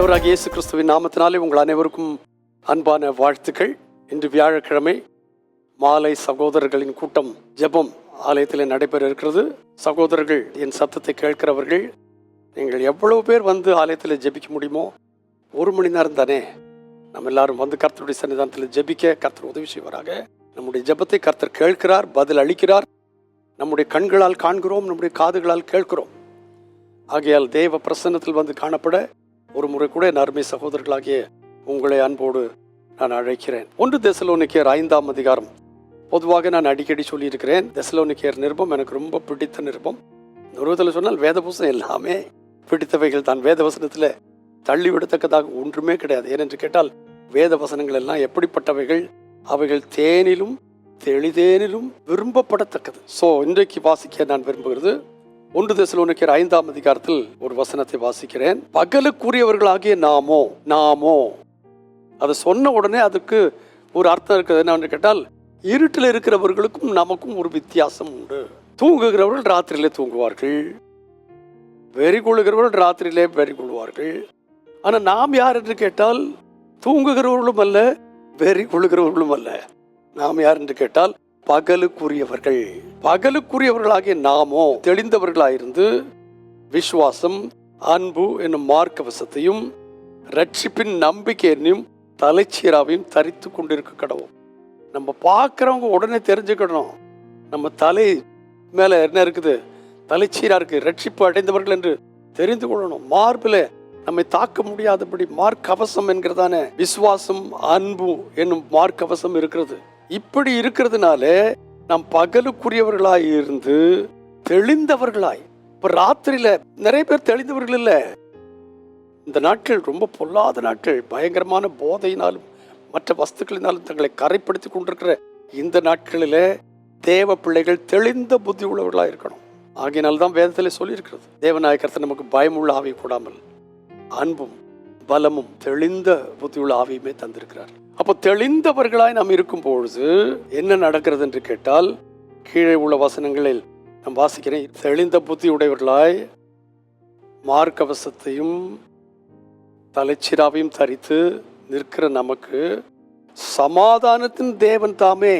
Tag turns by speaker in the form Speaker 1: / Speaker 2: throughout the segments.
Speaker 1: ஆண்டவராக இயேசு கிறிஸ்துவின் நாமத்தினாலே உங்கள் அனைவருக்கும் அன்பான வாழ்த்துக்கள். இன்று வியாழக்கிழமை மாலை சகோதரர்களின் கூட்டம் ஜெபம் ஆலயத்தில் நடைபெற இருக்கிறது. சகோதரர்கள் என் சத்தத்தை கேட்கிறவர்கள் நீங்கள் எவ்வளவு பேர் வந்து ஆலயத்தில் ஜெபிக்க முடியுமோ ஒரு மணி நேரம் தானே நம்ம எல்லாரும் வந்து கர்த்தருடைய சன்னிதானத்தில் ஜெபிக்க கர்த்தர் உதவி செய்வாராக. நம்முடைய ஜெபத்தை கர்த்தர் கேட்கிறார் பதில் அளிக்கிறார். நம்முடைய கண்களால் காண்கிறோம் நம்முடைய காதுகளால் கேட்கிறோம். ஆகையால் தேவ பிரசன்னத்தில் வந்து காணப்பட ஒரு முறை கூட என் அருமை சகோதரர்களாகிய உங்களை அன்போடு நான் அழைக்கிறேன். ஒன்று தெசலோனிக்கேர் ஐந்தாம் அதிகாரம். பொதுவாக நான் அடிக்கடி சொல்லியிருக்கிறேன் தெசலோனிக்கேர் நிருபம் எனக்கு ரொம்ப பிடித்த நிருபம். நிறுவத்தில் சொன்னால் வேதபுசம் எல்லாமே பிடித்தவைகள் தான். வேதவசனத்தில் தள்ளிவிடத்தக்கதாக ஒன்றுமே கிடையாது. ஏனென்று கேட்டால் வேத வசனங்கள் எல்லாம் எப்படிப்பட்டவைகள்? அவைகள் தேனிலும் தெளிதேனிலும் விரும்பப்படத்தக்கது. ஸோ இன்றைக்கு வாசிக்க நான் விரும்புகிறது ஒன்று தெசலோனிக்கர் ஐந்தாம் அதிகாரத்தில் ஒரு வசனத்தை வாசிக்கிறேன். பகலுக்குரியவர்களாகிய நாமோ நாமோ. அதை சொன்ன உடனே அதுக்கு ஒரு அர்த்தம் இருக்குது என்னன்னு கேட்டால் இருட்டில் இருக்கிறவர்களுக்கும் நமக்கும் ஒரு வித்தியாசம் உண்டு. தூங்குகிறவர்கள் ராத்திரியிலே தூங்குவார்கள். வெறி கொள்ளுகிறவர்கள் ராத்திரியிலே வெறி கொள்வார்கள் ஆனால் நாம் யார் என்று கேட்டால் தூங்குகிறவர்களும் அல்ல வெறி கொள்ளுகிறவர்களும் அல்ல. நாம் யார் என்று கேட்டால் பகலுக்குரியவர்கள். பகலுக்குரியவர்களாகிய நாமோ தெளிந்தவர்களாயிருந்து விசுவாசம் அன்பு என்னும் மார்க்கவசத்தையும் ரட்சிப்பின் நம்பிக்கை என்னும் தலைச்சீராவையும் தரித்து கொண்டிருக்க கடவும் நம்ம பார்க்குறவங்க உடனே தெரிஞ்சுக்கணும். நம்ம தலை மேலே என்ன இருக்குது? தலைச்சீரா இருக்குது ரட்சிப்பு அடைந்தவர்கள் என்று தெரிந்து கொள்ளணும். மார்பில் நம்மை தாக்க முடியாதபடி மார்க்கவசம் என்கிறதான விசுவாசம் அன்பு என்னும் மார்க்கவசம் இருக்கிறது. இப்படி இருக்கிறதுனால நாம் பகலுக்குரியவர்களாய் இருந்து தெளிந்தவர்களாய். இப்ப ராத்திரியில நிறைய பேர் தெளிந்தவர்கள் இல்லை. இந்த நாட்கள் ரொம்ப பொல்லாத நாட்கள். பயங்கரமான போதையினாலும் மற்ற வஸ்துக்களினாலும் தங்களை கரைப்படுத்தி கொண்டிருக்கிற இந்த நாட்களில் தேவ பிள்ளைகள் தெளிந்த புத்தி உள்ளவர்களாக இருக்கணும். ஆகையினால் தான் வேதத்தில் சொல்லியிருக்கிறது. தேவநாயகரத்தை நமக்கு பயமுள்ள ஆவி கூடாமல் அன்பும் பலமும் தெளிந்த புத்தியுள்ள ஆவியுமே தந்திருக்கிறார். அப்போ தெளிந்தவர்களாய் நாம் இருக்கும் பொழுது என்ன நடக்கிறது என்று கேட்டால் கீழே உள்ள வசனங்களில் நாம் வாசிக்கிறேன். தெளிந்த புத்தி உடையவர்களாய் மார்க்கவசத்தையும் தலைச்சிராவையும் தரித்து நிற்கிற நமக்கு சமாதானத்தின் தேவன் தாமே.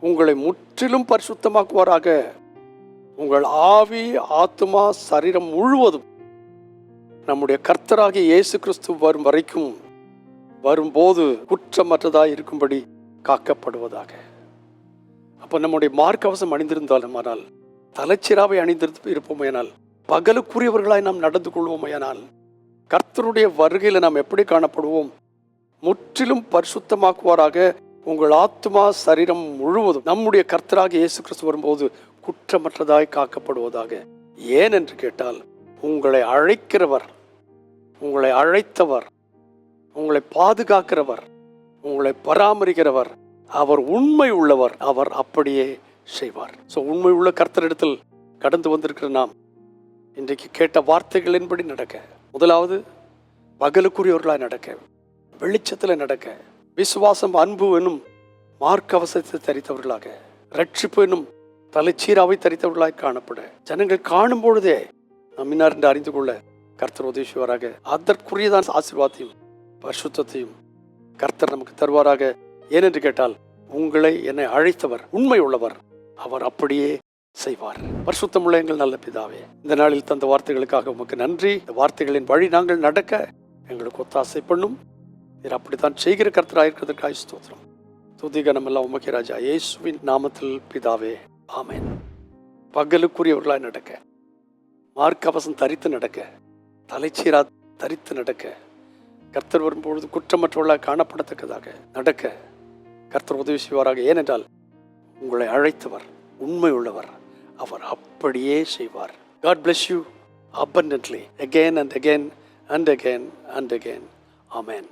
Speaker 1: உங்களை முற்றிலும் பரிசுத்தமாக்குவாராக. உங்கள் ஆவி ஆத்மா சரீரம் முழுவதும் நம்முடைய கர்த்தராகிய இயேசு கிறிஸ்து வரும் வரைக்கும் வரும்போது குற்றமற்றதாய் இருக்கும்படி காக்கப்படுவதாக. அப்போ நம்முடைய மார்க்கவசம் அணிந்திருந்தாலும் ஆனால் தலைச்சிராவை அணிந்திருந்து இருப்போமையானால் பகலுக்குரியவர்களாய் நாம் நடந்து கொள்வோமையானால் கர்த்தருடைய வருகையில் நாம் எப்படி காணப்படுவோம்? முற்றிலும் பரிசுத்தமாக்குவாராக உங்கள் ஆத்மா சரீரம் முழுவதும். நம்முடைய கர்த்தராக இயேசு கிறிஸ்து வரும்போது குற்றமற்றதாய் காக்கப்படுவதாக. ஏன் என்று கேட்டால் உங்களை அழைக்கிறவர் உங்களை அழைத்தவர் உங்களை பாதுகாக்கிறவர் உங்களை பராமரிக்கிறவர் அவர் உண்மை உள்ளவர் அவர் அப்படியே செய்வார். ஸோ உண்மை உள்ள கர்த்தரிடத்தில் கடந்து வந்திருக்கிற நாம் இன்றைக்கு கேட்ட வார்த்தைகளின்படி நடக்க முதலாவது பகலுக்குரியவர்களாய் நடக்க வெளிச்சத்தில் நடக்க விசுவாசம் அன்பு என்னும் மார்க்கவசத்தை தரித்தவர்களாக ரட்சிப்பு என்னும் தலைச்சீராவை தரித்தவர்களாய் காணப்பட ஜனங்கள் காணும் பொழுதே நாம் இன்னார் என்று அறிந்து கொள்ள கர்த்தர் உதவி செய்வாராக. அதற்குரியதான் ஆசீர்வாதத்தையும் பரிசுத்தத்தையும் கர்த்தர் நமக்கு தருவாராக. ஏனென்று கேட்டால் உங்களை என்னை அழைத்தவர் உண்மை உள்ளவர் அவர் அப்படியே செய்வார். பரிசுத்தமுள்ள எங்கள் நல்ல பிதாவே இந்த நாளில் தந்த வார்த்தைகளுக்காக உமக்கு நன்றி. இந்த வார்த்தைகளின் வழி நாங்கள் நடக்க எங்களுக்கு ஒத்தாசை பண்ணும். நீர் அப்படித்தான் செய்கிற கர்த்தராயிருக்கிறதுக்காக ஸ்தோத்திரம். துதிகனம் எல்லாம் உமக்கு ராஜா இயேசுவின் நாமத்தில் பிதாவே ஆமேன். பகலுக்குரியவர்களாய் நடக்க மார்க்கவசம் தரித்து நடக்க தலைச்சீரா தரித்து நடக்க கர்த்தர் வரும்பொழுது குற்றமற்றவர்களாக காணப்படத்தக்கதாக நடக்க கர்த்தர் உதவி செய்வாராக. ஏனென்றால் உங்களை அழைத்தவர் உண்மை உள்ளவர் அவர் அப்படியே செய்வார். God bless you abundantly again and again and again and again. Amen.